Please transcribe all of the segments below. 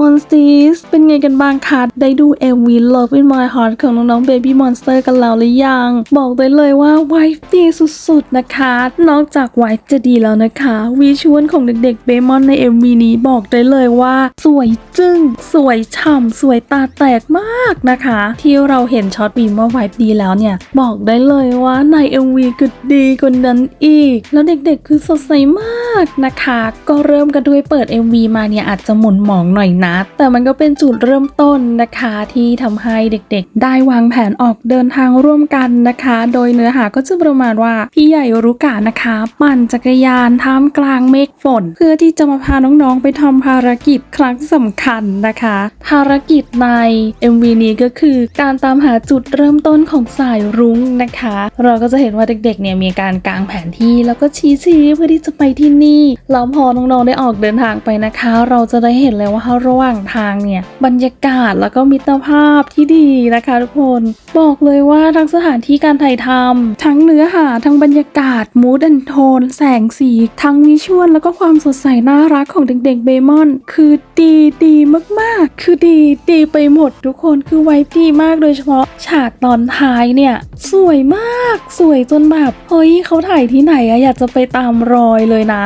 Monsters เป็นไงกันบ้างคะ ได้ดู MV Love in My Heart ของน้องๆ Baby Monster กันแล้วหรือยัง บอกได้เลยว่า Wife ดีสุดๆ นะคะ นอกจาก Wife จะดีแล้วนะคะ วิชวลของเด็กๆเบมอนใน MV นี้บอกได้เลยว่า สวยจึง้ง สวยฉ่ำ สวยตาแตกมากนะคะ ที่เราเห็นช็อตบีมว่า Wife ดีแล้วเนี่ย บอกได้เลยว่าใน MV ก็ดีกว่านั้นอีก แล้วเด็กๆคือสดใสมากนะคะ ก็เริ่มกันด้วยเปิด MV มาเนี่ยอาจจะหมุนหมองหน่อยนะแต่มันก็เป็นจุดเริ่มต้นนะคะที่ทำให้เด็กๆ ได้วางแผนออกเดินทางร่วมกันนะคะ โดยเนื้อหาก็จะประมาณว่าพี่ใหญ่รุกะนะคะปั่นจักรยานท่ามกลางเมฆฝน เพื่อที่จะมาพาน้องๆไปทำภารกิจครั้งสำคัญนะคะ ภารกิจใน MV นี้ก็คือการตามหาจุดเริ่มต้นของสายรุ้งนะคะ เราก็จะเห็นว่าเด็กๆเนี่ยมีการกางแผนที่แล้วก็ชี้ชี้เพื่อที่จะไปที่นี่แล้วพอน้องๆได้ออกเดินทางไปนะคะ เราจะได้เห็นเลยว่าระหว่างทางเนี่ยบรรยากาศแล้วก็มิตรภาพที่ดีนะคะทุกคน บอกเลยว่าทั้งสถานที่การถ่ายทำทั้งเนื้อหาทั้งบรรยากาศมูดแอนโทนแสงสีทั้งวิชวลแล้วก็ความสดใสน่ารักของเด็กๆเบมอน คือดีดีมากๆ คือดีดีไปหมดทุกคนคือไว้ดีมากโดยเฉพาะฉากตอนท้ายเนี่ย สวยมาก สวยจนแบบเฮ้ยเขาถ่ายที่ไหนอะอยากจะไปตามรอยเลยนะ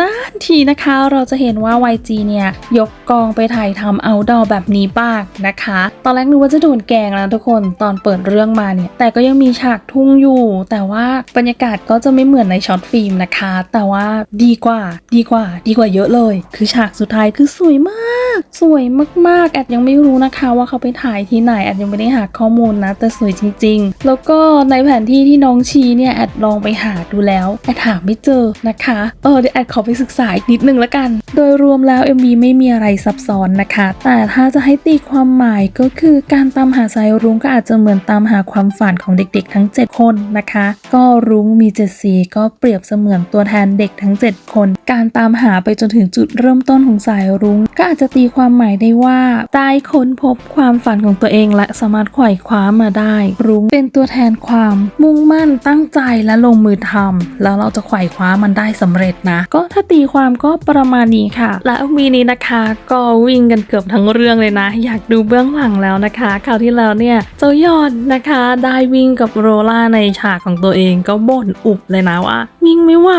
นานๆทีนะคะเราจะเห็นว่า YG เนี่ย ยกกองไปถ่ายทำเอาดอแบบนี้บ้างนะคะตอนแรกนึกว่าจะโดนแกงแล้วทุกคนตอนเปิดเรื่องมาเนี่ย แต่ก็ยังมีฉากทุ่งอยู่ แต่ว่าบรรยากาศก็จะไม่เหมือนในช็อตฟิล์มนะคะ แต่ว่าดีกว่า ดีกว่า ดีกว่าเยอะเลย คือฉากสุดท้ายคือสวยมาก สวยมากๆแอดยังไม่รู้นะคะ ว่าเขาไปถ่ายที่ไหนแอดยังไม่ได้หาข้อมูลนะ แต่สวยจริง ๆ แล้วก็ในแผนที่ที่น้องชี้เนี่ยแอดลองไปหาดูแล้วแอดหาไม่เจอนะคะ เออเดี๋ยวแอดขอไปศึกษาอีกนิดนึงละกัน โดยรวมแล้ว MV ไม่มีอะไรซับซ้อนนะคะ แต่ถ้าจะให้ตีความหมายก็คือการตามหาสายรุ้งก็อาจจะเหมือนตามหาความฝันของเด็กๆ ทั้ง 7 คนนะคะ ก็รุ้งมีเจ็ดสีก็เปรียบเสมือนตัวแทนเด็กทั้ง 7 คน การตามหาไปจนถึงจุดเริ่มต้นของสายรุ้ง ก็อาจจะตีความหมายได้ว่าได้ค้นพบความฝันของตัวเองและสามารถไขว่คว้ามาได้ รุ้งเป็นตัวแทนความมุ่งมั่นตั้งใจและลงมือทำแล้วเราจะไขว่คว้ามันได้สำเร็จนะ ก็ถ้าตีความก็ประมาณนี้ค่ะ และมีนี้นะคะ ก็วิ่งกันเกือบทั้งเรื่องเลยนะ อยากดูเบื้องหลังแล้วนะคะคราวที่แล้วเนี่ยเจ้ายอดนะคะได้วิ่งกับโรล่าในฉากของตัวเองก็บ่นอุบเลยนะว่าวิ่งไม่ไหว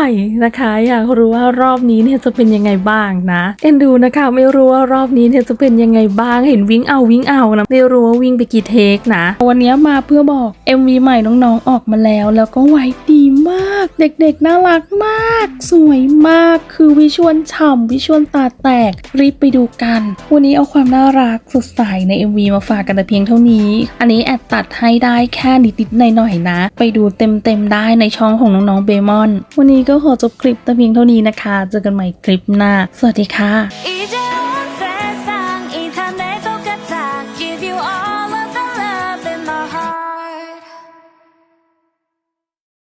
นะคะ อยากรู้ว่ารอบนี้เนี่ยจะเป็นยังไงบ้างนะเอ็นดูนะคะไม่รู้ว่ารอบนี้เนี่ยจะเป็นยังไงบ้างเห็นวิ่งเอาวิ่งเอานะไม่รู้ว่าวิ่งไปกี่เทคนะวันนี้มาเพื่อบอก MV ใหม่น้องๆออกมาแล้ว แล้วก็ไว้ดี มาก เด็กๆน่ารักมาก สวยมาก คือวิชวลฉ่ำวิชวลตาแตก รีบไปดูกัน วันนี้เอาความน่ารักสดใสใน MV มาฝากกันแต่เพียงเท่านี้ อันนี้แอดตัดให้ได้แค่นิดๆหน่อยๆนะ ไปดูเต็มๆได้ในช่องของน้องๆเบมอน วันนี้ก็ขอจบคลิปแต่เพียงเท่านี้นะคะ เจอกันใหม่คลิปหน้า สวัสดีค่ะ